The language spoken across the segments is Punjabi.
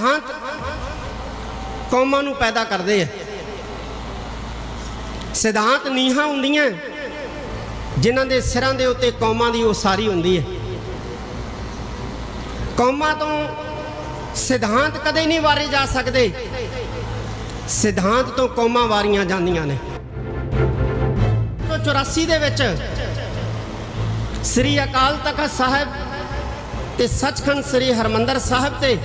ਸਿਧਾਂਤ ਕੌਮਾਂ ਨੂੰ ਪੈਦਾ ਕਰਦੇ ਆ। ਸਿਧਾਂਤ ਨੀਹਾਂ ਹੁੰਦੀਆਂ, ਜਿਨ੍ਹਾਂ ਦੇ ਸਿਰਾਂ ਦੇ ਉੱਤੇ ਕੌਮਾਂ ਦੀ ਉਸਾਰੀ ਹੁੰਦੀ ਹੈ। ਕੌਮਾਂ ਤੋਂ ਸਿਧਾਂਤ ਕਦੇ ਨਹੀਂ ਵਾਰੇ ਜਾ ਸਕਦੇ। ਸਿਧਾਂਤ ਤੋਂ ਕੌਮਾਂ ਵਾਰੀਆਂ ਜਾਂਦੀਆਂ ਨੇ। 1984 ਦੇ ਵਿੱਚ ਸ੍ਰੀ ਅਕਾਲ ਤਖਤ ਸਾਹਿਬ ਤੇ ਸੱਚਖੰਡ ਸ੍ਰੀ ਹਰਮੰਦਰ ਸਾਹਿਬ ਤੇ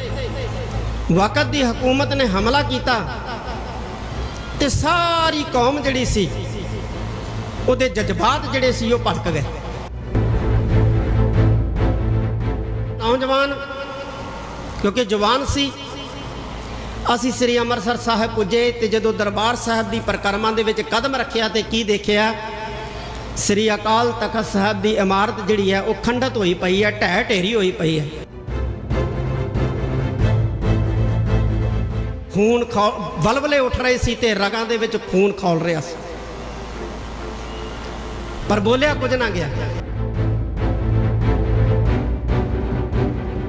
ਵਕਤ ਦੀ ਹਕੂਮਤ ਨੇ ਹਮਲਾ ਕੀਤਾ ਤੇ ਸਾਰੀ ਕੌਮ ਜਿਹੜੀ ਸੀ, ਉਹਦੇ ਜਜ਼ਬਾਤ ਜਿਹੜੇ ਸੀ, ਉਹ ਭੜਕ ਗਏ। ਨੌਜਵਾਨ, ਕਿਉਂਕਿ ਜਵਾਨ ਸੀ, ਅਸੀਂ ਸ੍ਰੀ ਅੰਮ੍ਰਿਤਸਰ ਸਾਹਿਬ ਪੁੱਜੇ ਤੇ ਜਦੋਂ ਦਰਬਾਰ ਸਾਹਿਬ ਦੀ ਪ੍ਰਕਰਮਾਂ ਦੇ ਵਿੱਚ ਕਦਮ ਰੱਖਿਆ ਤੇ ਕੀ ਦੇਖਿਆ, ਸ੍ਰੀ ਅਕਾਲ ਤਖਤ ਸਾਹਿਬ ਦੀ ਇਮਾਰਤ ਜਿਹੜੀ ਹੈ, ਉਹ ਖੰਡਤ ਹੋਈ ਪਈ ਹੈ, ਢਹਿ ਢੇਰੀ ਹੋਈ ਪਈ ਹੈ। ਖੂਨ ਖੌ- ਵਲਵਲੇ ਉੱਠ ਰਹੇ ਸੀ ਤੇ ਰਗਾਂ ਦੇ ਵਿੱਚ ਖੂਨ ਖੌਲ ਰਿਹਾ ਸੀ। ਪਰ ਬੋਲਿਆ ਕੁਝ ਨਾ ਗਿਆ।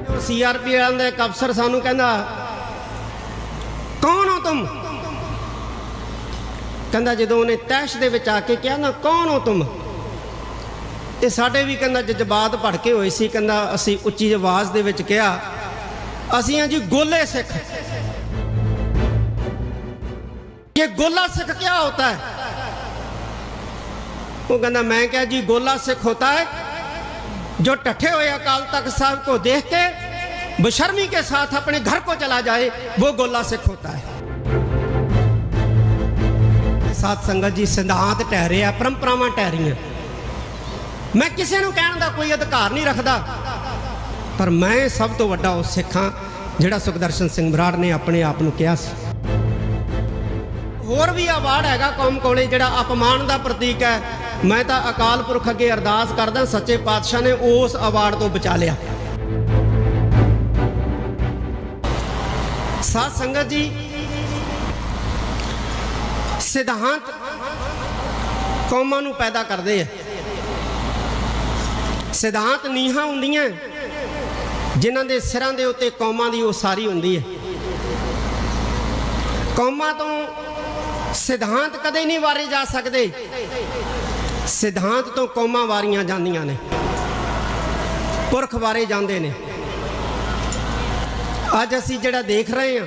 ਉਹ ਸੀਆਰਪੀ ਵਾਲਿਆਂ ਦਾ ਇੱਕ ਅਫਸਰ ਸਾਨੂੰ ਕਹਿੰਦਾ, ਕੌਣ ਹੋ ਤੁਮ? ਕਹਿੰਦਾ, ਜਦੋਂ ਉਹਨੇ ਤੈਸ਼ ਦੇ ਵਿੱਚ ਆ ਕੇ ਕਿਹਾ ਨਾ, ਕੌਣ ਹੋ ਤੁਮ? ਤੇ ਸਾਡੇ ਵੀ ਕਹਿੰਦਾ, ਜਜ਼ਬਾਤ ਭੜਕੇ ਹੋਏ ਸੀ। ਕਹਿੰਦਾ, ਅਸੀਂ ਉੱਚੀ ਆਵਾਜ਼ ਦੇ ਵਿੱਚ ਕਿਹਾ, ਅਸੀਂ ਹਾਂ ਜੀ ਗੋਲੇ ਸਿੱਖ। ਇਹ ਗੋਲਾ ਸਿੱਖ ਕੀ ਹੋਤਾ ਹੈ वो कहना मैं क्या जी गोला सिख होता है जो टठे हुए अकाल तख्त साहब को देख के बशर्मी के साथ अपने घर को चला जाए वो गोला सिख होता है ਸਾਧ ਸੰਗਤ ਜੀ ਸਿਧਾਂਤ ਟਹਿ ਰਿਹਾ ਪਰੰਪਰਾਵਾਂ ਟਹਿ ਰਹੀਆਂ ਮੈਂ ਕਿਸੇ ਨੂੰ ਕਹਿਣ ਦਾ ਕੋਈ ਅਧਿਕਾਰ ਨਹੀਂ ਰੱਖਦਾ ਪਰ ਮੈਂ ਸਭ ਤੋਂ ਵੱਡਾ ਉਹ ਸਿੱਖਾਂ ਜਿਹੜਾ ਸੁਖਦਰਸ਼ਨ ਸਿੰਘ ਬਰਾੜ ਨੇ ਆਪਣੇ ਆਪ ਨੂੰ ਕਿਹਾ ਸੀ ਹੋਰ ਵੀ ਅਵਾਰਡ ਹੈਗਾ ਕੌਮ ਕੋਲੇ ਜਿਹੜਾ ਅਪਮਾਨ ਦਾ ਪ੍ਰਤੀਕ ਹੈ। ਮੈਂ ਤਾਂ ਅਕਾਲ ਪੁਰਖ ਅੱਗੇ ਅਰਦਾਸ ਕਰਦਾ, ਸੱਚੇ ਪਾਤਸ਼ਾਹ ਨੇ ਉਸ ਅਵਾਰਡ ਤੋਂ ਬਚਾ ਲਿਆ। ਸਾਧ ਸੰਗਤ ਜੀ, ਸਿਧਾਂਤ ਕੌਮਾਂ ਨੂੰ ਪੈਦਾ ਕਰਦੇ ਆ। ਸਿਧਾਂਤ ਨੀਹਾਂ ਹੁੰਦੀਆਂ, ਜਿਨ੍ਹਾਂ ਦੇ ਸਿਰਾਂ ਦੇ ਉੱਤੇ ਕੌਮਾਂ ਦੀ ਉਸਾਰੀ ਹੁੰਦੀ ਹੈ। ਕੌਮਾਂ ਤੋਂ ਸਿਧਾਂਤ ਕਦੇ ਨਹੀਂ ਵਾਰੇ ਜਾ ਸਕਦੇ। ਸਿਧਾਂਤ ਤੋਂ ਕੌਮਾਂ ਵਾਰੀਆਂ ਜਾਂਦੀਆਂ ਨੇ। ਪੁਰਖ ਵਾਰੇ ਜਾਂਦੇ ਨੇ। ਅੱਜ ਅਸੀਂ ਜਿਹੜਾ ਦੇਖ ਰਹੇ ਹਾਂ,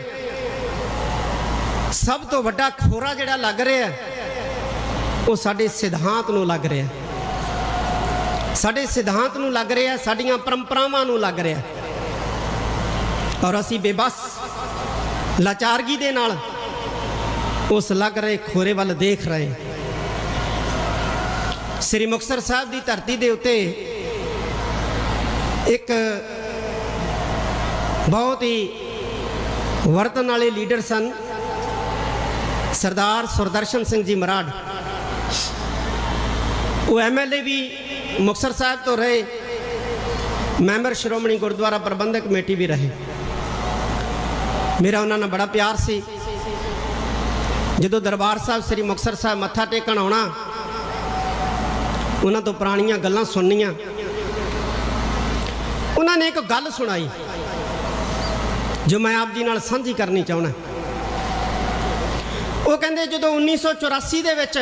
ਸਭ ਤੋਂ ਵੱਡਾ ਖੋਰਾ ਜਿਹੜਾ ਲੱਗ ਰਿਹਾ ਉਹ ਸਾਡੇ ਸਿਧਾਂਤ ਨੂੰ ਲੱਗ ਰਿਹਾ ਸਾਡੇ ਸਿਧਾਂਤ ਨੂੰ ਲੱਗ ਰਿਹਾ ਸਾਡੀਆਂ ਪਰੰਪਰਾਵਾਂ ਨੂੰ ਲੱਗ ਰਿਹਾ ਔਰ ਅਸੀਂ ਬੇਬਸ, ਲਾਚਾਰਗੀ ਦੇ ਨਾਲ ਉਸ ਲੱਗ ਰਹੇ ਖੋਰੇ ਵੱਲ ਦੇਖ ਰਹੇ। ਸ੍ਰੀ ਮੁਕਤਸਰ ਸਾਹਿਬ ਦੀ ਧਰਤੀ ਦੇ ਉੱਤੇ ਇੱਕ ਬਹੁਤ ਹੀ ਵਰਤਨ ਵਾਲੇ ਲੀਡਰ ਸਨ। ਸਰਦਾਰ ਸੁਰਦਰਸ਼ਨ ਸਿੰਘ ਜੀ ਮਰਾੜ। ਉਹ ਐਮਐਲਏ ਵੀ ਮੁਕਤਸਰ ਸਾਹਿਬ ਤੋਂ ਰਹੇ। ਮੈਂਬਰ ਸ਼੍ਰੋਮਣੀ ਗੁਰਦੁਆਰਾ ਪ੍ਰਬੰਧਕ ਕਮੇਟੀ ਵੀ ਰਹੇ। ਮੇਰਾ ਉਹਨਾਂ ਨਾਲ ਬੜਾ ਪਿਆਰ ਸੀ। ਜਦੋਂ ਦਰਬਾਰ ਸਾਹਿਬ ਸ੍ਰੀ ਮੁਕਤਸਰ ਸਾਹਿਬ ਮੱਥਾ ਟੇਕਣ ਆਉਣਾ, ਉਹਨਾਂ ਤੋਂ ਪੁਰਾਣੀਆਂ ਗੱਲਾਂ ਸੁਣਨੀਆਂ। ਉਹਨਾਂ ਨੇ ਇੱਕ ਗੱਲ ਸੁਣਾਈ, ਜੋ ਮੈਂ ਆਪ ਜੀ ਨਾਲ ਸਾਂਝੀ ਕਰਨੀ ਚਾਹਣਾ ਉਹ ਕਹਿੰਦੇ, ਜਦੋਂ 1984 ਦੇ ਵਿੱਚ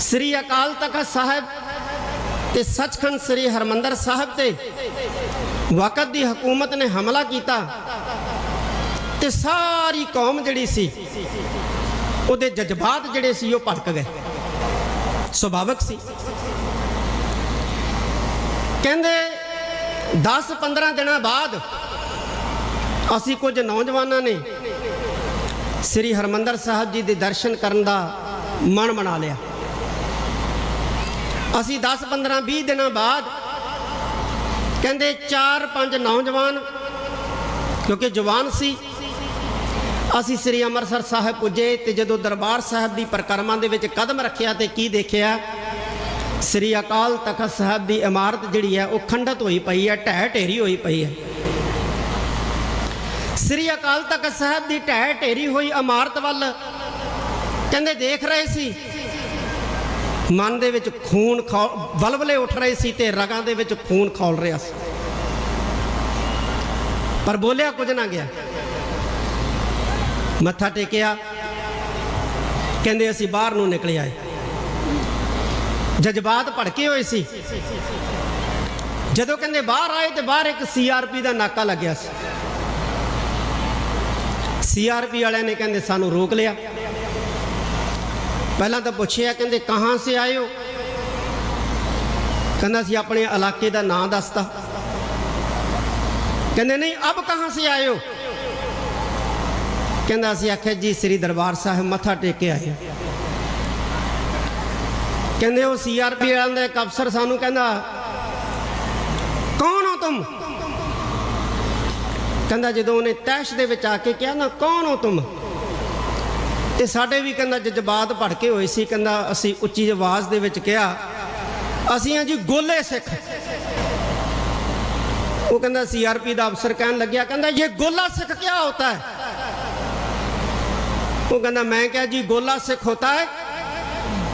ਸ੍ਰੀ ਅਕਾਲ ਤਖਤ ਸਾਹਿਬ ਤੇ ਸੱਚਖੰਡ ਸ੍ਰੀ ਹਰਮੰਦਰ ਸਾਹਿਬ ਤੇ ਵਕਤ ਦੀ ਹਕੂਮਤ ਨੇ ਹਮਲਾ ਕੀਤਾ ਤੇ ਸਾਰੀ ਕੌਮ ਜਿਹੜੀ ਸੀ, ਉਹਦੇ ਜਜ਼ਬਾਤ ਜਿਹੜੇ ਸੀ, ਉਹ ਭੜਕ ਗਏ। ਸੁਭਾਵਕ ਸੀ। ਕਹਿੰਦੇ 10-15 ਦਿਨਾਂ ਬਾਅਦ ਅਸੀਂ ਕੁਝ ਨੌਜਵਾਨਾਂ ਨੇ ਸ੍ਰੀ ਹਰਮੰਦਰ ਸਾਹਿਬ ਜੀ ਦੇ ਦਰਸ਼ਨ ਕਰਨ ਦਾ ਮਨ ਬਣਾ ਲਿਆ। ਅਸੀਂ 10 15 20 ਦਿਨਾਂ ਬਾਅਦ ਕਹਿੰਦੇ 4-5 ਨੌਜਵਾਨ, ਕਿਉਂਕਿ ਜਵਾਨ ਸੀ ਅਸੀਂ ਸ੍ਰੀ ਅੰਮ੍ਰਿਤਸਰ ਸਾਹਿਬ ਪੁੱਜੇ ਤੇ ਜਦੋਂ ਦਰਬਾਰ ਸਾਹਿਬ ਦੀ ਪ੍ਰਕਰਮਾਂ ਦੇ ਵਿੱਚ ਕਦਮ ਰੱਖਿਆ ਤੇ ਕੀ ਦੇਖਿਆ? ਸ੍ਰੀ ਅਕਾਲ ਤਖਤ ਸਾਹਿਬ ਦੀ ਇਮਾਰਤ ਜਿਹੜੀ ਹੈ, ਉਹ ਖੰਡਤ ਹੋਈ ਪਈ ਹੈ, ਢਹਿ ਢੇਰੀ ਹੋਈ ਪਈ ਹੈ। ਸ੍ਰੀ ਅਕਾਲ ਤਖਤ ਸਾਹਿਬ ਦੀ ਢਹਿ ਢੇਰੀ ਹੋਈ ਇਮਾਰਤ ਵੱਲ। ਕਹਿੰਦੇ ਦੇਖ ਰਹੇ ਸੀ। ਮਨ ਦੇ ਵਿੱਚ ਖੂਨ ਖੌ- ਵਲਵਲੇ ਉੱਠ ਰਹੇ ਸੀ ਤੇ ਰਗਾਂ ਦੇ ਵਿੱਚ ਖੂਨ ਖੌਲ ਰਿਹਾ ਸੀ। ਪਰ ਬੋਲਿਆ ਕੁਝ ਨਾ ਗਿਆ। ਮੱਥਾ ਟੇਕਿਆ। ਕਹਿੰਦੇ ਅਸੀਂ ਬਾਹਰ ਨੂੰ ਨਿਕਲ ਆਏ। ਜਜ਼ਬਾਤ ਭੜਕੇ ਹੋਏ ਸੀ। ਜਦੋਂ ਕਹਿੰਦੇ ਬਾਹਰ ਆਏ ਤੇ ਬਾਹਰ ਇੱਕ ਸੀਆਰਪੀ ਦਾ ਨਾਕਾ ਲੱਗਿਆ ਸੀ। ਸੀਆਰਪੀ ਵਾਲਿਆਂ ਨੇ ਕਹਿੰਦੇ ਸਾਨੂੰ ਰੋਕ ਲਿਆ। ਪਹਿਲਾਂ ਤਾਂ ਪੁੱਛਿਆ, ਕਹਿੰਦੇ ਕਹਾਂ ਸੇ ਆਏ ਹੋ? ਕਹਿੰਦਾ ਸੀ ਆਪਣੇ ਇਲਾਕੇ ਦਾ ਨਾਂ ਦੱਸਤਾ। ਕਹਿੰਦੇ ਨਹੀਂ, ਅਬ ਕਹਾਂ ਸੇ ਆਏ ਹੋ? ਕਹਿੰਦਾ ਅਸੀਂ ਆਖਿਆ ਜੀ, ਸ੍ਰੀ ਦਰਬਾਰ ਸਾਹਿਬ ਮੱਥਾ ਟੇਕ ਕੇ ਆਏ ਕਹਿੰਦੇ ਉਹ ਸੀਆਰਪੀ ਵਾਲਿਆਂ ਦਾ ਇੱਕ ਅਫਸਰ ਸਾਨੂੰ ਕਹਿੰਦਾ, ਕੌਣ ਹੋ ਤੁਮ? ਕਹਿੰਦਾ ਜਦੋਂ ਉਹਨੇ ਤੈਸ਼ ਦੇ ਵਿੱਚ ਆ ਕੇ ਕਿਹਾ ਨਾ, ਕੌਣ ਹੋ ਤੁਮ? ਤੇ ਸਾਡੇ ਵੀ ਕਹਿੰਦਾ ਜਜ਼ਬਾਤ ਭੜਕੇ ਹੋਏ ਸੀ, ਕਹਿੰਦਾ ਅਸੀਂ ਉੱਚੀ ਆਵਾਜ਼ ਦੇ ਵਿੱਚ ਕਿਹਾ, ਅਸੀਂ ਆ ਜੀ ਗੋਲੇ ਸਿੱਖ। ਉਹ ਕਹਿੰਦਾ ਸੀਆਰਪੀ ਦਾ ਅਫਸਰ ਕਹਿਣ ਲੱਗਿਆ, ਕਹਿੰਦਾ, ਇਹ ਗੋਲਾ ਸਿੱਖ ਕਿਆ ਹੁੰਦਾ ਹੈ? ਉਹ ਕਹਿੰਦਾ ਮੈਂ ਕਿਹਾ ਜੀ ਗੋਲਾ ਸਿੱਖ होता है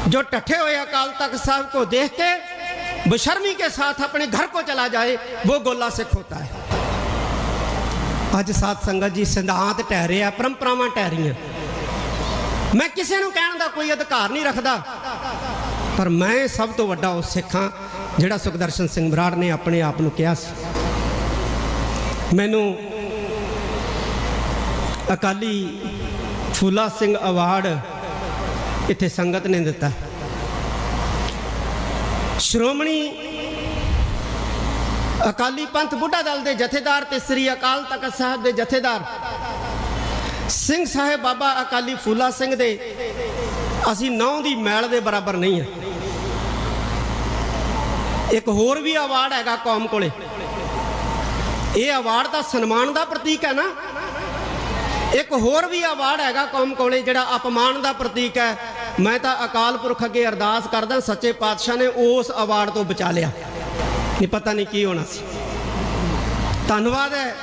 जो टठे हुए अकाल तख्त साहब को देख के बेशर्मी के साथ अपने घर को चला जाए वो गोला सिख होता है ਅੱਜ ਸਾਧ ਸੰਗਤ ਜੀ ਸਿਧਾਂਤ ਟਹਿ ਰਿਹਾ ਪਰੰਪਰਾਵਾਂ ਟਹਿ ਰਹੀਆਂ ਮੈਂ ਕਿਸੇ ਨੂੰ ਕਹਿਣ ਦਾ ਕੋਈ ਅਧਿਕਾਰ ਨਹੀਂ ਰੱਖਦਾ ਪਰ ਮੈਂ ਸਭ ਤੋਂ ਵੱਡਾ ਉਹ ਸਿੱਖਾਂ ਜਿਹੜਾ ਸੁਖਦਰਸ਼ਨ ਸਿੰਘ ਬਰਾੜ ਨੇ ਆਪਣੇ ਆਪ ਨੂੰ ਕਿਹਾ ਸੀ ਮੈਨੂੰ ਅਕਾਲੀ ਫੂਲਾ ਸਿੰਘ ਅਵਾਰਡ ਇੱਥੇ ਸੰਗਤ ਨੇ ਦਿੱਤਾ। ਸ਼੍ਰੋਮਣੀ ਅਕਾਲੀ ਪੰਥ ਬੁੱਢਾ ਦਲ ਦੇ ਜਥੇਦਾਰ ਤੇ ਸ੍ਰੀ ਅਕਾਲ ਤਖਤ ਸਾਹਿਬ ਦੇ ਜਥੇਦਾਰ ਸਿੰਘ ਸਾਹਿਬ ਬਾਬਾ ਅਕਾਲੀ ਫੂਲਾ ਸਿੰਘ ਦੇ ਅਸੀਂ ਨੌ ਦੀ ਮੈਲ ਦੇ ਬਰਾਬਰ ਨਹੀਂ ਹੈ। ਇੱਕ ਹੋਰ ਵੀ ਅਵਾਰਡ ਹੈਗਾ ਕੌਮ ਕੋਲੇ। ਇਹ ਅਵਾਰਡ ਤਾਂ ਸਨਮਾਨ ਦਾ ਪ੍ਰਤੀਕ ਹੈ ਨਾ। ਇੱਕ ਹੋਰ ਵੀ ਅਵਾਰਡ ਹੈਗਾ ਕੌਮ ਕੋਲੇ, ਜਿਹੜਾ ਅਪਮਾਨ ਦਾ ਪ੍ਰਤੀਕ ਹੈ। ਮੈਂ ਤਾਂ ਅਕਾਲ ਪੁਰਖ ਅੱਗੇ ਅਰਦਾਸ ਕਰਦਾ, ਸੱਚੇ ਪਾਤਸ਼ਾਹ ਨੇ ਉਸ ਅਵਾਰਡ ਤੋਂ ਬਚਾ ਲਿਆ। ਨਹੀਂ ਪਤਾ ਨਹੀਂ ਕੀ ਹੋਣਾ ਸੀ। ਧੰਨਵਾਦ ਹੈ।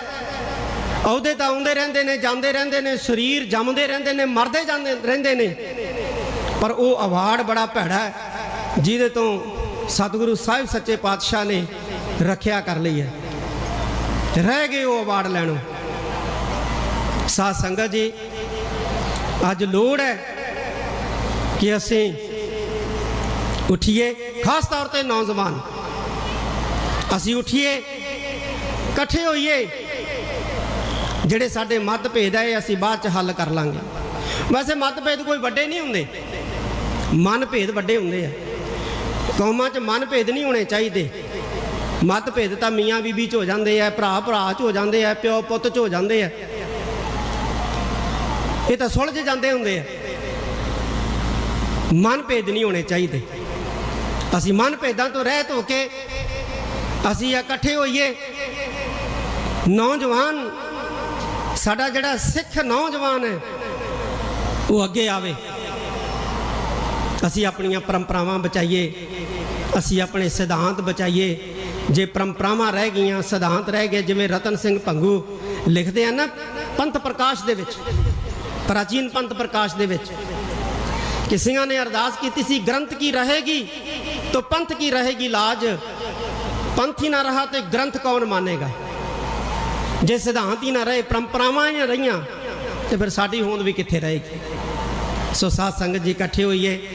ਅਹੁਦੇ ਤਾਂ ਆਉਂਦੇ ਰਹਿੰਦੇ ਨੇ, ਜਾਂਦੇ ਰਹਿੰਦੇ ਨੇ, ਸਰੀਰ ਜੰਮਦੇ ਰਹਿੰਦੇ ਨੇ, ਮਰਦੇ ਜਾਂਦੇ ਰਹਿੰਦੇ ਨੇ। ਪਰ ਉਹ ਅਵਾਰਡ ਬੜਾ ਭੈੜਾ ਹੈ, ਜਿਹਦੇ ਤੋਂ ਸਤਿਗੁਰੂ ਸਾਹਿਬ ਸੱਚੇ ਪਾਤਸ਼ਾਹ ਨੇ ਰੱਖਿਆ ਕਰ ਲਈ ਹੈ। ਰਹਿ ਗਏ ਉਹ ਅਵਾਰਡ ਲੈਣੋਂ। ਸਾਧ ਸੰਗਤ ਜੀ, ਅੱਜ ਲੋੜ ਹੈ ਕਿ ਅਸੀਂ ਉਠੀਏ, ਖਾਸ ਤੌਰ ਤੇ ਨੌਜਵਾਨ। ਅਸੀਂ ਉਠੀਏ, ਇਕੱਠੇ ਹੋਈਏ, ਜਿਹੜੇ ਸਾਡੇ ਮਤਭੇਦ ਹੈ ਅਸੀਂ ਬਾਅਦ ਚ ਹੱਲ ਕਰ ਲਾਂਗੇ। ਵੈਸੇ ਮਤਭੇਦ ਕੋਈ ਵੱਡੇ ਨਹੀਂ ਹੁੰਦੇ। ਮਨਭੇਦ ਵੱਡੇ ਹੁੰਦੇ ਆ। ਕੌਮਾਂ 'ਚ ਮਨਭੇਦ ਨਹੀਂ ਹੋਣੇ ਚਾਹੀਦੇ। ਮਤਭੇਦ ਤਾਂ ਮੀਆਂ ਬੀਬੀ 'ਚ ਹੋ ਜਾਂਦੇ ਆ, ਭਰਾ ਭਰਾ 'ਚ ਹੋ ਜਾਂਦੇ ਆ, ਪਿਓ ਪੁੱਤ 'ਚ ਹੋ ਜਾਂਦੇ ਆ। ਇਹ ਤਾਂ ਸੁਲਝ ਜਾਂਦੇ ਹੁੰਦੇ ਆ। ਮਨਭੇਦ ਨਹੀਂ ਹੋਣੇ ਚਾਹੀਦੇ। ਅਸੀਂ ਮਨ ਭੇਦਾਂ ਤੋਂ ਰਹਿਤ ਹੋ ਕੇ ਅਸੀਂ ਇਕੱਠੇ ਹੋਈਏ। ਨੌਜਵਾਨ, ਸਾਡਾ ਜਿਹੜਾ ਸਿੱਖ ਨੌਜਵਾਨ ਹੈ, ਉਹ ਅੱਗੇ ਆਵੇ। ਅਸੀਂ ਆਪਣੀਆਂ ਪਰੰਪਰਾਵਾਂ ਬਚਾਈਏ। ਅਸੀਂ ਆਪਣੇ ਸਿਧਾਂਤ ਬਚਾਈਏ। ਜੇ ਪਰੰਪਰਾਵਾਂ ਰਹਿ ਗਈਆਂ, ਸਿਧਾਂਤ ਰਹਿ ਗਏ, ਜਿਵੇਂ ਰਤਨ ਸਿੰਘ ਭੰਗੂ ਲਿਖਦੇ ਆ ਨਾ, ਪੰਥ ਪ੍ਰਕਾਸ਼ ਦੇ ਵਿੱਚ। ਪ੍ਰਾਚੀਨ ਪੰਥ ਪ੍ਰਕਾਸ਼ ਦੇ ਵਿੱਚ ਕਿ ਸਿੰਘਾਂ ਨੇ ਅਰਦਾਸ ਕੀਤੀ ਸੀ, ਗ੍ਰੰਥ ਕੀ ਰਹੇਗੀ, ਤਾਂ ਪੰਥ ਕੀ ਰਹੇਗੀ ਲਾਜ? ਪੰਥ ਹੀ ਨਾ ਰਹਾ ਤੇ ਗ੍ਰੰਥ ਕੌਣ ਮਾਨੇਗਾ? ਜੇ ਸਿਧਾਂਤ ਹੀ ਨਾ ਰਹੇ, ਪਰੰਪਰਾਵਾਂ ਹੀ ਰਹੀਆਂ, ਤੇ ਫਿਰ ਸਾਡੀ ਹੋਂਦ ਵੀ ਕਿੱਥੇ ਰਹੇਗੀ? ਸੋ ਸਾਧ ਸੰਗਤ ਜੀ ਇਕੱਠੇ ਹੋਈਏ।